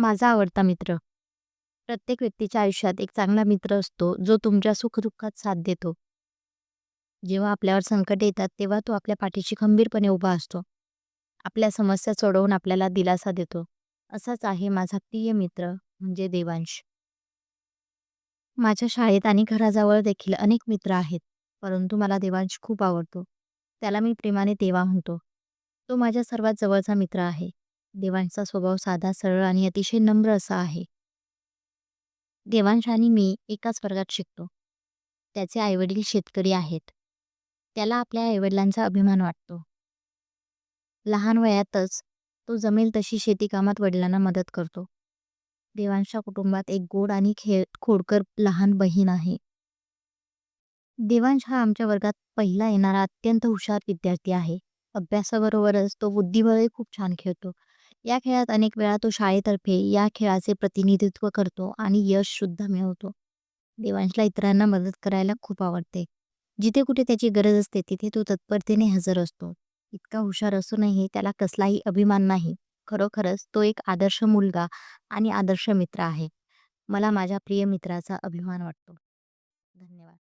माझा आवडता मित्र. प्रत्येक व्यक्तीच्या आयुष्यात एक चांगला मित्र असतो, जो तुमच्या सुखदुःखात साथ देतो. जेव्हा आपल्यावर संकट येतात, तेव्हा तो आपल्या पाठीशी खंबीरपणे उभा असतो. आपल्या समस्या सोडवून आपल्याला दिलासा देतो. असाच आहे माझा प्रिय मित्र म्हणजे देवांश. माझ्या शाळेत आणि घराजवळ देखील अनेक मित्र आहेत, परंतु मला देवांश खूप आवडतो. त्याला मी प्रेमाने देवा म्हणतो. तो माझ्या सर्वात जवळचा मित्र आहे. देवांचा स्वभाव साधा, सरळ आणि अतिशय नम्र असा आहे. देवांश आणि मी एकाच वर्गात शिकतो. त्याचे आईवडील शेतकरी आहेत. त्याला आपल्या आईवडिलांचा अभिमान वाटतो. लहान वयातच तो जमेल तशी शेती कामात वडिलांना मदत करतो. देवांशच्या कुटुंबात एक गोड आणि खेळ खोडकर लहान बहीण आहे. देवांश हा आमच्या वर्गात पहिला येणारा अत्यंत हुशार विद्यार्थी आहे. अभ्यासाबरोबरच तो बुद्धिबळही खूप छान खेळतो. या खेळात अनेक वेळा तो शाळेतर्फे या खेळाचे प्रतिनिधित्व करतो आणि यश सुद्धा मिळवतो. देवांशला इतरांना मदत करायला खूप आवडते. जिथे कुठे त्याची गरज असते तिथे तो तत्परतेने हजर असतो. इतका हुशार असूनही त्याला कसलाही अभिमान नाही. खरोखरच तो एक आदर्श मुलगा आणि आदर्श मित्र आहे. मला माझ्या प्रिय मित्राचा अभिमान वाटतो. धन्यवाद